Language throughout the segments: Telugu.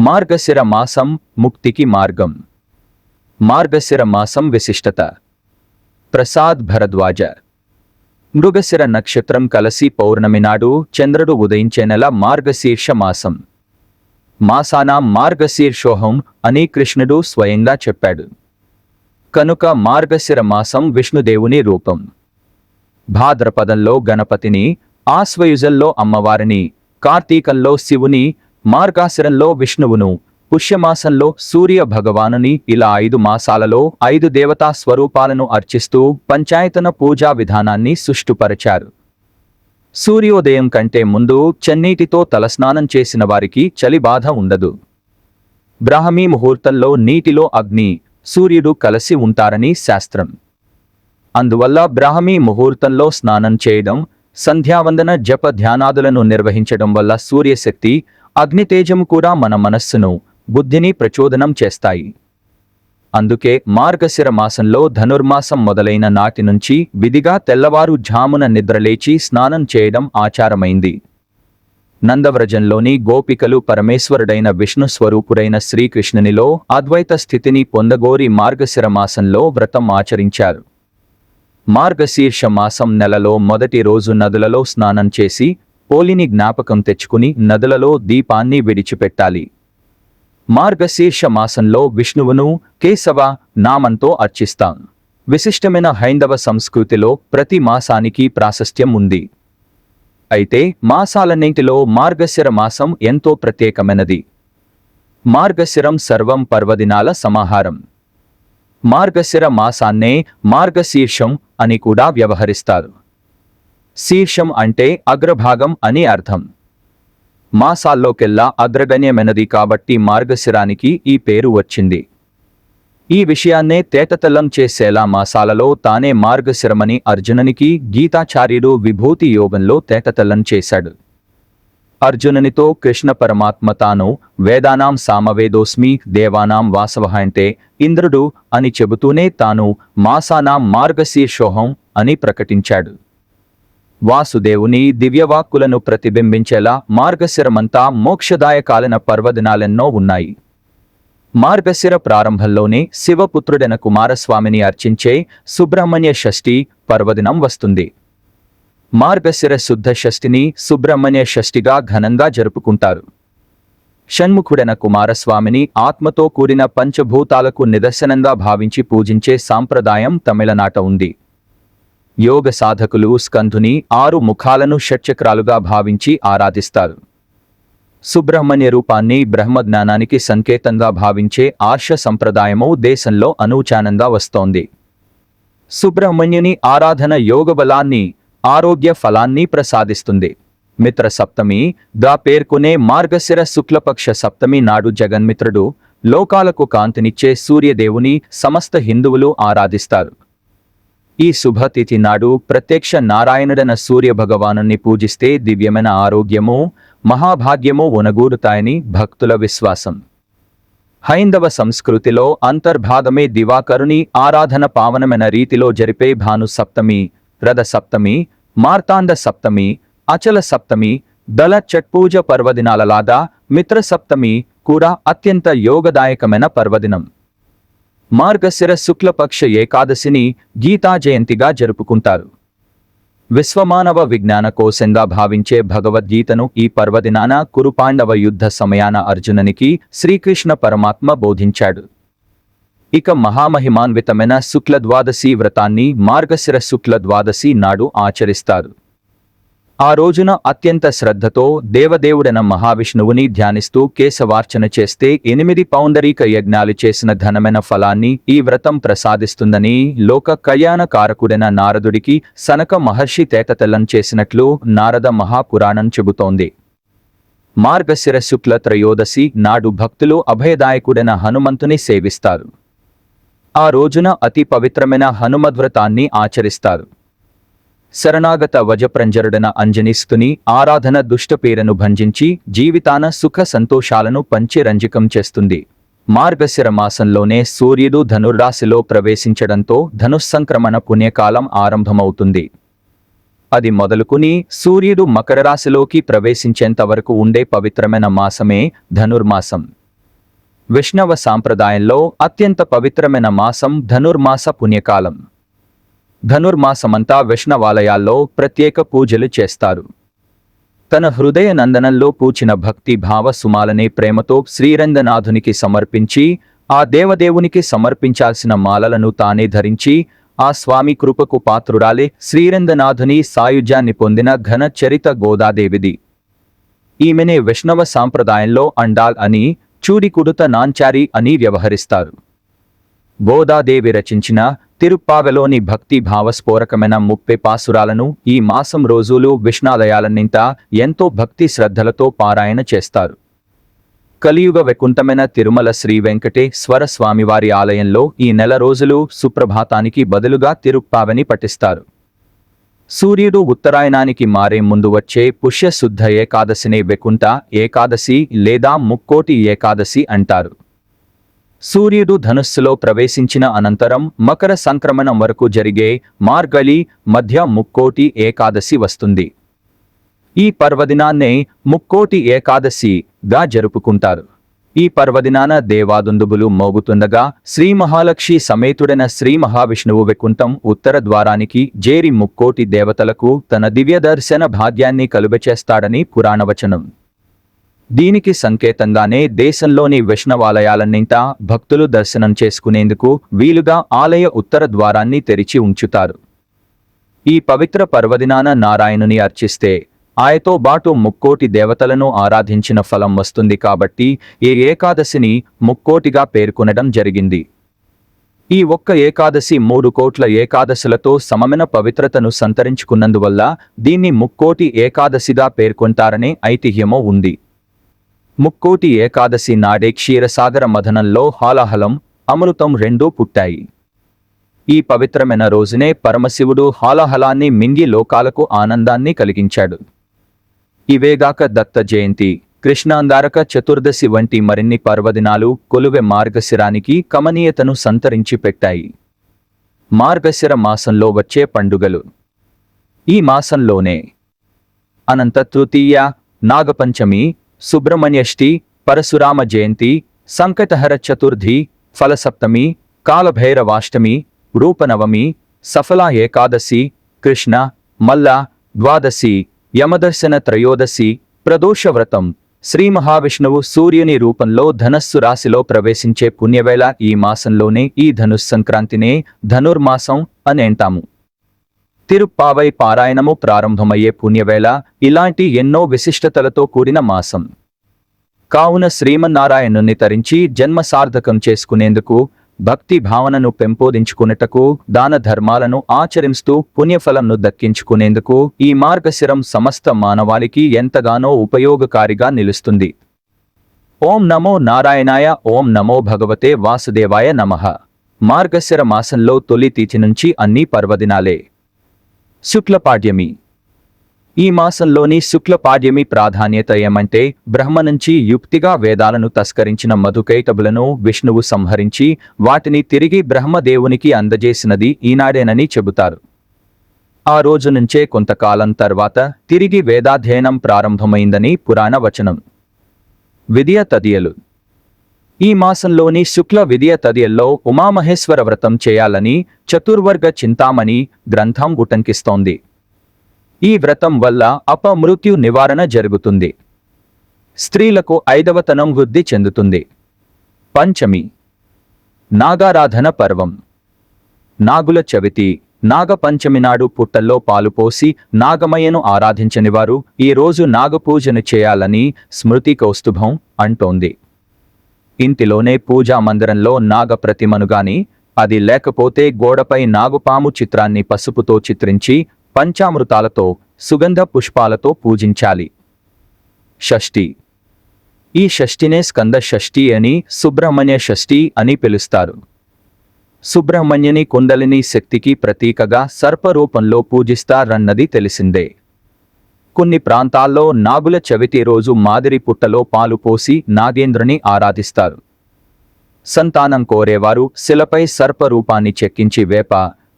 మార్గశిర మాసం ముక్తికి మార్గం. మార్గశిర మాసం విశిష్టత. ప్రసాద్ భరద్వాజ. మృగశిర నక్షత్రం కలసి పౌర్ణమి నాడు చంద్రుడు ఉదయించే నెల మార్గశీర్ష మాసం మాసాన మార్గశీర్షోహం అని కృష్ణుడు స్వయంగా చెప్పాడు. కనుక మార్గశిర మాసం విష్ణుదేవుని రూపం. భాద్రపదంలో గణపతిని ఆస్వయుజల్లో అమ్మవారిని కార్తీకంలో శివుని మార్గాశిరంలో విష్ణువును పుష్యమాసంలో సూర్య భగవానుని ఇలా ఐదు మాసాలలో ఐదు దేవతా స్వరూపాలను అర్చిస్తూ పంచాయతన పూజా విధానాన్ని సుష్టుపరచారు. సూర్యోదయం కంటే ముందు చెన్నీటితో తలస్నానం చేసిన వారికి చలి బాధ ఉండదు. బ్రాహ్మీ ముహూర్తంలో నీటిలో అగ్ని సూర్యుడు కలిసి ఉంటారని శాస్త్రం. అందువల్ల బ్రాహ్మీ ముహూర్తంలో స్నానం చేయడం సంధ్యావందన జప ధ్యానాదులను నిర్వహించడం వల్ల సూర్యశక్తి అగ్నితేజము కూడా మన మనస్సును బుద్ధిని ప్రచోదనం చేస్తాయి. అందుకే మార్గశిర మాసంలో ధనుర్మాసం మొదలైన నాటి నుంచి విధిగా తెల్లవారు ఝామున నిద్రలేచి స్నానం చేయడం ఆచారమైంది. నందవ్రజంలోని గోపికలు పరమేశ్వరుడైన విష్ణు స్వరూపుడైన శ్రీకృష్ణునిలో అద్వైత స్థితిని పొందగోరి మార్గశిర మాసంలో వ్రతం ఆచరించారు. మార్గశీర్ష మాసం నెలలో మొదటి రోజు నదులలో స్నానం చేసి పోలిని జ్ఞాపకం తెచ్చుకుని నదులలో దీపాన్ని విడిచిపెట్టాలి. మార్గశీర్ష మాసంలో విష్ణువును కేశవ నామంతో అర్చిస్తాం. విశిష్టమైన హైందవ సంస్కృతిలో ప్రతి మాసానికి ప్రాశస్త్యం ఉంది. అయితే మాసాలన్నింటిలో మార్గశిర మాసం ఎంతో ప్రత్యేకమైనది. మార్గశిరం సర్వం పర్వదినాల సమాహారం. మార్గశిర మాసాన్నే మార్గశీర్షం అని కూడా వ్యవహరిస్తారు. శీర్షం అంటే అగ్రభాగం అని అర్థం. మాసాల్లోకెల్లా అగ్రగణ్యమైనది కాబట్టి మార్గశిరానికి ఈ పేరు వచ్చింది. ఈ విషయాన్నే తేటతెల్లం చేసేలా మాసాలలో తానే మార్గశిరమని అర్జునునికి గీతాచార్యుడు విభూతి యోగంలో తేటతెల్లం చేశాడు. అర్జునునితో కృష్ణ పరమాత్మ తాను వేదానాం సామవేదోస్మి దేవానాం వాసవ అంటే ఇంద్రుడు అని చెబుతూనే తాను మాసానాం మార్గశీర్షోహం అని ప్రకటించాడు. వాసుదేవుని దివ్యవాక్కులను ప్రతిబింబించేలా మార్గశిరమంతా మోక్షదాయకాలన పర్వదినాలెన్నో ఉన్నాయి. మార్గశిర ప్రారంభంలోనే శివపుత్రుడైన కుమారస్వామిని అర్చించే సుబ్రహ్మణ్య షష్ఠి పర్వదినం వస్తుంది. మార్గశిర శుద్ధ షష్ఠిని సుబ్రహ్మణ్య షష్ఠిగా ఘనంగా జరుపుకుంటారు. షణ్ముఖుడైన కుమారస్వామిని ఆత్మతో కూడిన పంచభూతాలకు నిదర్శనంగా భావించి పూజించే సాంప్రదాయం తమిళనాట ఉంది. యోగ సాధకులు స్కంధుని ఆరు ముఖాలను షట్చక్రాలుగా భావించి ఆరాధిస్తారు. సుబ్రహ్మణ్య రూపాన్ని బ్రహ్మజ్ఞానానికి సంకేతంగా భావించే ఆర్ష సంప్రదాయము దేశంలో అనూచానంగా వస్తోంది. సుబ్రహ్మణ్యుని ఆరాధన యోగ బలాన్ని ఆరోగ్య ఫలాన్ని ప్రసాదిస్తుంది. మిత్ర సప్తమి గా పేర్కొనే మార్గశిర శుక్లపక్ష సప్తమి నాడు జగన్మిత్రుడు లోకాలకు కాంతినిచ్చే సూర్యదేవుని సమస్త హిందువులు ఆరాధిస్తారు. ఈ శుభతిథి నాడు ప్రత్యక్ష నారాయణుడన సూర్య భగవానుని పూజిస్తే దివ్యమైన ఆరోగ్యము మహాభాగ్యము ఒనగూరుతాయని భక్తుల విశ్వాసం. హైందవ సంస్కృతిలో అంతర్భాగమే దివాకరుని ఆరాధన పావనమైన రీతిలో జరిపే భాను సప్తమి రథ సప్తమి మార్తాండ సప్తమి అచల సప్తమి దళ చట్పూజ పర్వదినాలలాగా మిత్ర సప్తమి కూడా అత్యంత యోగదాయకమైన పర్వదినం. మార్గశిర శుక్లపక్ష ఏకాదశిని గీతా జయంతిగా జరుపుకుంటారు. విశ్వమానవ విజ్ఞాన కోశంగా భావించే భగవద్గీతను ఈ పర్వదినాన కురుపాండవ యుద్ధ సమయాన అర్జునునికి శ్రీకృష్ణ పరమాత్మ బోధించాడు. ఇక మహామహిమాన్వితమైన శుక్ల ద్వాదశి వ్రతాన్ని మార్గశిర శుక్ల ద్వాదశి నాడు ఆచరిస్తారు. ఆ రోజున అత్యంత శ్రద్ధతో దేవదేవుడైన మహావిష్ణువుని ధ్యానిస్తూ కేశవార్చన చేస్తే ఎనిమిది పౌండరీక యజ్ఞాలు చేసిన ధనమైన ఫలాన్ని ఈ వ్రతం ప్రసాదిస్తుందని లోక కళ్యాణకారకుడైన నారదుడికి సనక మహర్షి తేటతెల్లం చేసినట్లు నారద మహాపురాణం చెబుతోంది. మార్గశిర శుక్ల త్రయోదశి నాడు భక్తులు అభయదాయకుడైన హనుమంతుని సేవిస్తారు. ఆ రోజున అతి పవిత్రమైన హనుమద్వ్రతాన్ని ఆచరిస్తారు. శరణాగత వజప్రంజరుడన అంజనిస్తుని ఆరాధన దుష్టపేరను భంజించి జీవితాన సుఖ సంతోషాలను పంచిరంజికం చేస్తుంది. మార్గశిర మాసంలోనే సూర్యుడు ధనుర్రాశిలో ప్రవేశించడంతో ధనుస్సంక్రమణ పుణ్యకాలం ఆరంభమవుతుంది. అది మొదలుకుని సూర్యుడు మకర రాశిలోకి ప్రవేశించేంత వరకు ఉండే పవిత్రమైన మాసమే ధనుర్మాసం. వైష్ణవ సాంప్రదాయంలో అత్యంత పవిత్రమైన మాసం ధనుర్మాస పుణ్యకాలం. ధనుర్మాసమంతా వైష్ణవాలయాల్లో ప్రత్యేక పూజలు చేస్తారు. తన హృదయ నందనంలో పూచిన భక్తి భావ సుమాలనే ప్రేమతో శ్రీరంగనాథునికి సమర్పించి ఆ దేవదేవునికి సమర్పించాల్సిన మాలలను తానే ధరించి ఆ స్వామి కృపకు పాత్రురాలే శ్రీరంగనాథుని సాయుధ్యాన్ని పొందిన ఘన చరిత గోదాదేవిది. ఈమెనే వైష్ణవ సాంప్రదాయంలో అండాల్ అని చూడికుడుత నాంచారి అని వ్యవహరిస్తారు. గోదాదేవి రచించిన తిరుప్పావెలోని భక్తి భావస్ఫోరకమైన ముప్పై పాసురాలను ఈ మాసం రోజులు విష్ణాలయాలన్నింత ఎంతో భక్తి శ్రద్ధలతో పారాయణ చేస్తారు. కలియుగ వైకుంఠమైన తిరుమల శ్రీ వెంకటేశ్వర స్వామివారి ఆలయంలో ఈ నెల రోజులు సుప్రభాతానికి బదులుగా తిరుప్పావని పఠిస్తారు. సూర్యుడు ఉత్తరాయణానికి మారే ముందు వచ్చే పుష్యశుద్ధ ఏకాదశినే వెకుంట ఏకాదశి లేదా ముక్కోటి ఏకాదశి అంటారు. సూర్యుడు ధనుస్సులో ప్రవేశించిన అనంతరం మకర సంక్రమణం వరకు జరిగే మార్గలి మధ్య ముక్కోటి ఏకాదశి వస్తుంది. ఈ పర్వదినాన్నే ముక్కోటి ఏకాదశిగా జరుపుకుంటారు. ఈ పర్వదినాన దేవాదుందుబులు మోగుతుండగా శ్రీ మహాలక్ష్మి సమేతుడైన శ్రీ మహావిష్ణువు వికుంఠం ఉత్తర ద్వారానికి జేరి ముక్కోటి దేవతలకు తన దివ్య దర్శన భాగ్యాన్ని కలుగచేస్తాడని పురాణవచనం. దీనికి సంకేతంగానే దేశంలోని వైష్ణవాలయాలన్నింటా భక్తులు దర్శనం చేసుకునేందుకు వీలుగా ఆలయ ఉత్తర ద్వారాన్ని తెరిచి ఉంచుతారు. ఈ పవిత్ర పర్వదినాన నారాయణుని అర్చిస్తే ఆయతో బాటు ముక్కోటి దేవతలను ఆరాధించిన ఫలం వస్తుంది కాబట్టి ఈ ఏకాదశిని ముక్కోటిగా పేర్కొనడం జరిగింది. ఈ ఒక్క ఏకాదశి మూడు కోట్ల ఏకాదశులతో సమమైన పవిత్రతను సంతరించుకున్నందువల్ల దీన్ని ముక్కోటి ఏకాదశిగా పేర్కొంటారనే ఐతిహ్యమో ఉంది. ముక్కోటి ఏకాదశి నాడే క్షీరసాగర మథనంలో హాలాహలం అమృతం రెండూ పుట్టాయి. ఈ పవిత్రమైన రోజునే పరమశివుడు హాలాహలాన్ని మింగి లోకాలకు ఆనందాన్ని కలిగించాడు. ఇవేగాక దత్త జయంతి. కృష్ణాందారక చతుర్దశి వంటి మరిన్ని పర్వదినాలు కొలువె మార్గశిరానికి కమనీయతను సంతరించి పెట్టాయి. మార్గశిర మాసంలో వచ్చే పండుగలు. ఈ మాసంలోనే అనంత తృతీయ నాగపంచమి సుబ్రహ్మణ్యష్టి పరశురామ జయంతి సంకటహర చతుర్థి ఫలసప్తమి కాలభైరవాష్టమి రూపనవమి సఫలా ఏకాదశి కృష్ణ మల్ల ద్వాదశి యమదర్శన త్రయోదశి ప్రదోషవ్రతం శ్రీ మహావిష్ణువు సూర్యుని రూపంలో ధనస్సు రాశిలో ప్రవేశించే పుణ్యవేళ ఈ మాసంలోనే ఈ ధనుస్ సంక్రాంతినే ధనుర్మాసం అని అంటాము తిరుప్పావై పారాయణము ప్రారంభమయ్యే పుణ్యవేళ ఇలాంటి ఎన్నో విశిష్టతలతో కూడిన మాసం. కావున శ్రీమన్నారాయణుని తరించి జన్మ సార్థకం చేసుకునేందుకు భక్తి భావనను పెంపొందించుకున్నటకు దాన ధర్మాలను ఆచరిస్తూ పుణ్యఫలంను దక్కించుకునేందుకు ఈ మార్గశిరం సమస్త మానవాళికి ఎంతగానో ఉపయోగకారిగా నిలుస్తుంది. ఓం నమో నారాయణాయ ఓం నమో భగవతే వాసుదేవాయ నమః. మార్గశిర మాసంలో తొలి తీచి నుంచి అన్ని పర్వదినాలే. శుక్లపాడ్యమి. ఈ మాసంలోని శుక్లపాడ్యమి ప్రాధాన్యత ఏమంటే బ్రహ్మ నుంచి యుక్తిగా వేదాలను తస్కరించిన మధుకైటబులను విష్ణువు సంహరించి వాటిని తిరిగి బ్రహ్మదేవునికి అందజేసినది ఈనాడేనని చెబుతారు. ఆ రోజు నుంచే కొంతకాలం తర్వాత తిరిగి వేదాధ్యయనం ప్రారంభమైందని పురాణ వచనం విద్య తదియలు ఈ మాసంలోని శుక్ల విద్య తదియల్లో ఉమామహేశ్వర వ్రతం చేయాలని చతుర్వర్గ చింతామణి గ్రంథం ఉటంకిస్తోంది. ఈ వ్రతం వల్ల అపమృత్యు నివారణ జరుగుతుంది. స్త్రీలకు ఐదవతనం వృద్ధి చెందుతుంది. పంచమి నాగారాధన పర్వం. నాగుల చవితి నాగపంచమి నాడు పుట్టల్లో పాలుపోసి నాగమయ్యను ఆరాధించనివారు ఈరోజు నాగపూజను చేయాలని స్మృతి కౌస్తుభం అంటోంది. ఇంటిలోనే పూజా మందిరంలో నాగ ప్రతిమను గాని అది లేకపోతే గోడపై నాగుపాము చిత్రాన్ని పసుపుతో చిత్రించి పంచామృతాలతో సుగంధ పుష్పాలతో పూజించాలి. షష్ఠి. ఈ షష్ఠినే స్కంద షష్ఠి అని సుబ్రహ్మణ్య షష్ఠి అని పిలుస్తారు. సుబ్రహ్మణ్యని కుండలిని శక్తికి ప్రతీకగా సర్పరూపంలో పూజిస్తారన్నది తెలిసిందే. కొన్ని ప్రాంతాల్లో నాగుల చవితి రోజు మాదిరి పుట్టలో పాలు పోసి నాగేంద్రుని ఆరాధిస్తారు. సంతానం కోరేవారు శిలపై సర్పరూపాన్ని చెక్కించి వేప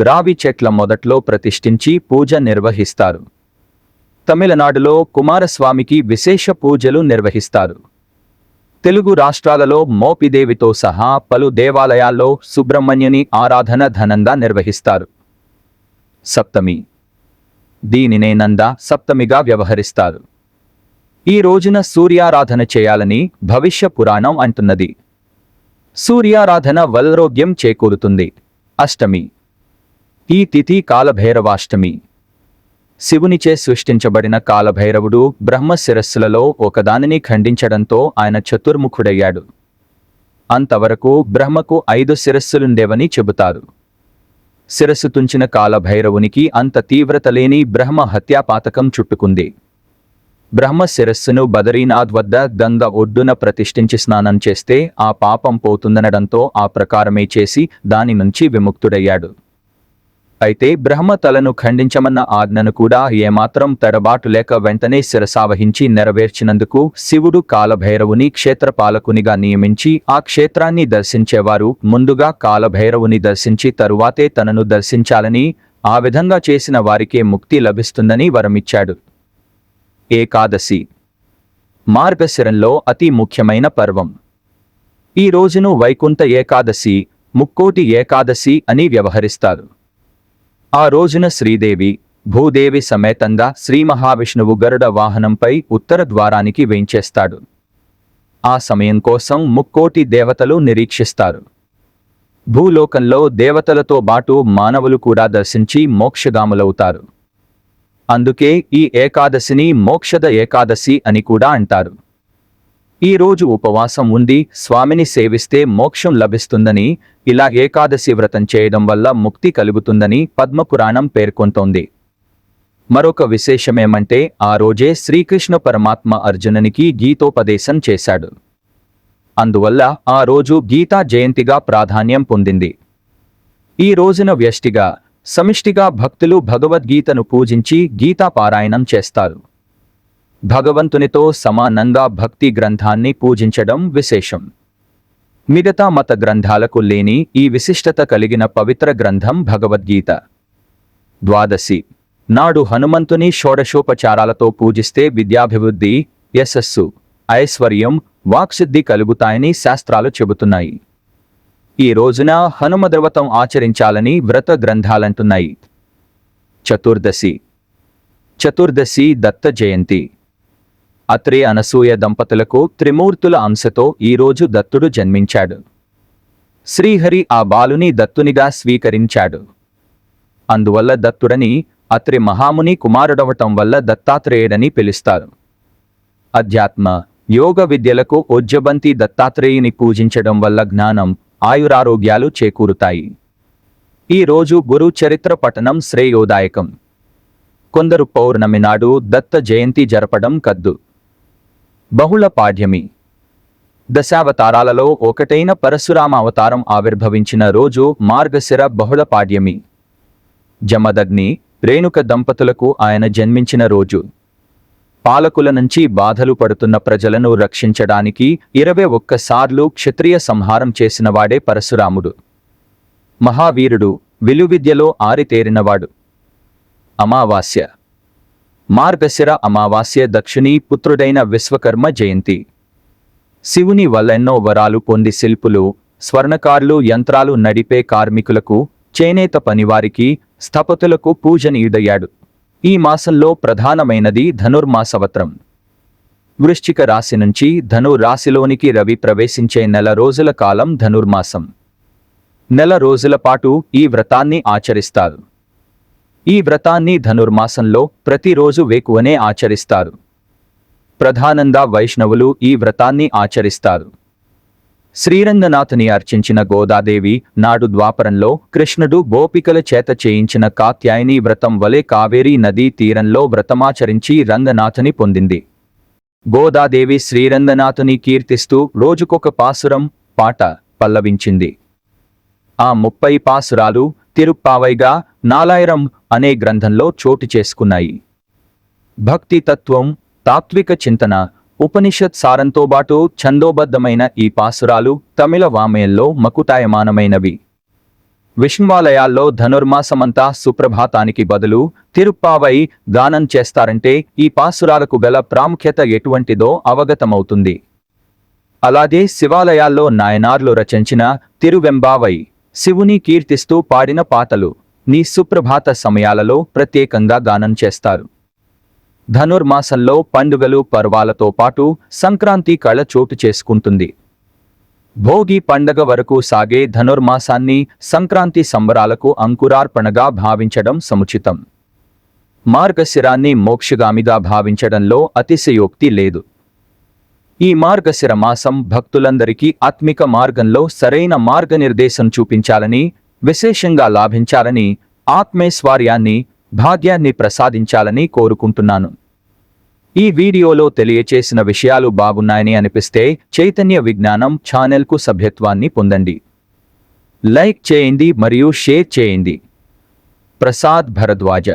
రావి చెట్ల మొదట్లో ప్రతిష్ఠించి పూజ నిర్వహిస్తారు. తమిళనాడులో కుమారస్వామికి విశేష పూజలు నిర్వహిస్తారు. తెలుగు రాష్ట్రాలలో మోపిదేవితో సహా పలు దేవాలయాల్లో సుబ్రహ్మణ్యుని ఆరాధన ఘనంగా నిర్వహిస్తారు. సప్తమి దీనినే నంద సప్తమిగా వ్యవహరిస్తారు. ఈ రోజున సూర్యారాధన చేయాలని భవిష్య పురాణం అంటున్నది. సూర్యారాధన వల్రోగ్యం చేకూరుతుంది. అష్టమి. ఈ తిథి కాలభైరవాష్టమి. శివునిచే సృష్టించబడిన కాలభైరవుడు బ్రహ్మ శిరస్సులలో ఒకదానిని ఖండించడంతో ఆయన చతుర్ముఖుడయ్యాడు. అంతవరకు బ్రహ్మకు ఐదు శిరస్సులుండేవని చెబుతారు. శిరస్సు తుంచిన కాలభైరవునికి అంత తీవ్రత లేని బ్రహ్మ హత్యాపాతకం చుట్టుకుంది. బ్రహ్మ శిరస్సును బదరీనాథ్ వద్ద గంగ ఒడ్డున ప్రతిష్ఠించి స్నానం చేస్తే ఆ పాపం పోతుందనడంతో ఆ ప్రకారమే చేసి దాని నుంచి విముక్తుడయ్యాడు. అయితే బ్రహ్మ తలను ఖండించమన్న ఆజ్ఞను కూడా ఏమాత్రం తడబాటు లేక వెంటనే శిరసావహించి నెరవేర్చినందుకు శివుడు కాలభైరవుని క్షేత్రపాలకునిగా నియమించి ఆ క్షేత్రాన్ని దర్శించేవారు ముందుగా కాలభైరవుని దర్శించి తరువాతే తనను దర్శించాలని ఆ విధంగా చేసిన వారికే ముక్తి లభిస్తుందని వరమిచ్చాడు. ఏకాదశి. మార్గశిరంలో అతి ముఖ్యమైన పర్వం. ఈ రోజును వైకుంఠ ఏకాదశి ముక్కోటి ఏకాదశి అని వ్యవహరిస్తారు. ఆ రోజున శ్రీదేవి భూదేవి సమేతంగా శ్రీ మహావిష్ణువు గరుడ వాహనంపై ఉత్తర ద్వారానికి వేయించేస్తాడు ఆ సమయం కోసం ముక్కోటి దేవతలు నిరీక్షిస్తారు. భూలోకంలో దేవతలతో బాటు మానవులు కూడా దర్శించి మోక్షగాములవుతారు అందుకే ఈ ఏకాదశిని మోక్షద ఏకాదశి అని కూడా అంటారు. ఈ రోజు ఉపవాసం ఉండి స్వామిని సేవిస్తే మోక్షం లభిస్తుందని ఇలా ఏకాదశి వ్రతం చేయడం వల్ల ముక్తి కలుగుతుందని పద్మపురాణం పేర్కొంటోంది. మరొక విశేషమేమంటే ఆ రోజే శ్రీకృష్ణ పరమాత్మ అర్జునునికి గీతోపదేశం చేశాడు. అందువల్ల ఆ రోజు గీతా జయంతిగా ప్రాధాన్యం పొందింది. ఈ రోజున వ్యష్టిగా సమిష్టిగా భక్తులు భగవద్గీతను పూజించి గీతా పారాయణం చేస్తారు. భగవంతునితో సమానంగా భక్తి గ్రంథాన్ని పూజించడం విశేషం. మిగతా మత గ్రంథాలకు లేని ఈ విశిష్టత కలిగిన పవిత్ర గ్రంథం భగవద్గీత. ద్వాదశి. నాడు హనుమంతుని షోడశోపచారాలతో పూజిస్తే విద్యాభివృద్ధి యశస్సు ఐశ్వర్యం వాక్సిద్ధి కలుగుతాయని శాస్త్రాలు చెబుతున్నాయి. ఈ రోజున హనుమద్రవతం ఆచరించాలని వ్రత గ్రంథాలంటున్నాయి. చతుర్దశి. చతుర్దశి దత్త జయంతి. అత్రే అనసూయ దంపతులకు త్రిమూర్తుల అంశతో ఈరోజు దత్తుడు జన్మించాడు. శ్రీహరి ఆ బాలుని దత్తునిగా స్వీకరించాడు. అందువల్ల దత్తుడని అత్రి మహాముని కుమారుడవటం వల్ల దత్తాత్రేయుడని పిలుస్తారు. అధ్యాత్మ యోగ విద్యలకు ఉజ్జబంతి దత్తాత్రేయుని పూజించడం వల్ల జ్ఞానం ఆయురారోగ్యాలు చేకూరుతాయి. ఈ రోజు గురు చరిత్ర పఠనం శ్రేయోదాయకం. కొందరు పౌర్ణమి నాడు దత్త జయంతి జరపడం కద్దు. బహుళ పాఠ్యమి దశావతారాలలో ఒకటైన పరశురామ అవతారం ఆవిర్భవించిన రోజు మార్గశిర బహుళ పాడ్యమి. జమదగ్ని రేణుక దంపతులకు ఆయన జన్మించిన రోజు. పాలకుల నుంచి బాధలు పడుతున్న ప్రజలను రక్షించడానికి ఇరవై ఒక్కసార్లు క్షత్రియ సంహారం చేసినవాడే పరశురాముడు. మహావీరుడు విలువిద్యలో ఆరితేరినవాడు. అమావాస్య. మార్గశిర అమావాస్య దక్షిణీ పుత్రుడైన విశ్వకర్మ జయంతి. శివుని వల్లెన్నో వరాలు పొంది శిల్పులు స్వర్ణకారులు యంత్రాలు నడిపే కార్మికులకు చేనేత పనివారికి స్థపతులకు పూజనీయుడయ్యాడు. ఈ మాసంలో ప్రధానమైనది ధనుర్మాసవత్రం. వృశ్చిక రాశి నుంచి ధను రాశిలోనికి రవి ప్రవేశించే నెల రోజుల కాలం ధనుర్మాసం. నెల రోజుల పాటు ఈ వ్రతాన్ని ఆచరిస్తారు. ఈ వ్రతాన్ని ధనుర్మాసంలో ప్రతిరోజు వేకువనే ఆచరిస్తారు. ప్రధానంగా వైష్ణవులు ఈ వ్రతాన్ని ఆచరిస్తారు. శ్రీరంగనాథుని అర్చించిన గోదాదేవి నాడు ద్వాపరంలో కృష్ణుడు గోపికల చేత చేయించిన కాత్యాయని వ్రతం వలె కావేరీ నదీ తీరంలో వ్రతమాచరించి రంగనాథుని పొందింది. గోదాదేవి శ్రీరంగనాథుని కీర్తిస్తూ రోజుకొక పాసురం పాట పల్లవించింది. ఆ ముప్పై పాసురాలు తిరుప్పావైగా నాలాయరం అనే గ్రంథంలో చోటు చేసుకున్నాయి. భక్తి తత్వం తాత్విక చింతన ఉపనిషత్ సారంతో బాటు ఛందోబద్ధమైన ఈ పాసురాలు తమిళ వామయంలో మకుటాయమానమైనవి. విష్ణువాలయాల్లో ధనుర్మాసమంతా సుప్రభాతానికి బదులు తిరుప్పావై గానం చేస్తారంటే ఈ పాసురాలకు గల ప్రాముఖ్యత ఎటువంటిదో అవగతమవుతుంది. అలాగే శివాలయాల్లో నాయనార్లు రచించిన తిరువెంబావై శివుని కీర్తిస్తూ పాడిన పాటలు నీ సుప్రభాత సమయాలలో ప్రత్యేకంగా గానం చేస్తారు. ధనుర్మాసంలో పండుగలు పర్వాలతో పాటు సంక్రాంతి కళ చోటు చేసుకుంటుంది. భోగి పండగ వరకు సాగే ధనుర్మాసాన్ని సంక్రాంతి సంబరాలకు అంకురార్పణగా భావించడం సముచితం. మార్గశిరాన్ని మోక్షగామిగా భావించడంలో అతిశయోక్తి లేదు. ఈ మార్గశిర మాసం భక్తులందరికీ ఆత్మిక మార్గంలో సరైన మార్గనిర్దేశం చూపించాలని విశేషంగా లాభించాలని ఆత్మేశ్వర్యాన్ని భాగ్యాన్ని ప్రసాదించాలని కోరుకుంటున్నాను. ఈ వీడియోలో తెలియచేసిన విషయాలు బాగున్నాయని అనిపిస్తే చైతన్య విజ్ఞానం ఛానల్కు సభ్యత్వాన్ని పొందండి. లైక్ చేయండి మరియు షేర్ చేయండి. ప్రసాద్ భరద్వాజ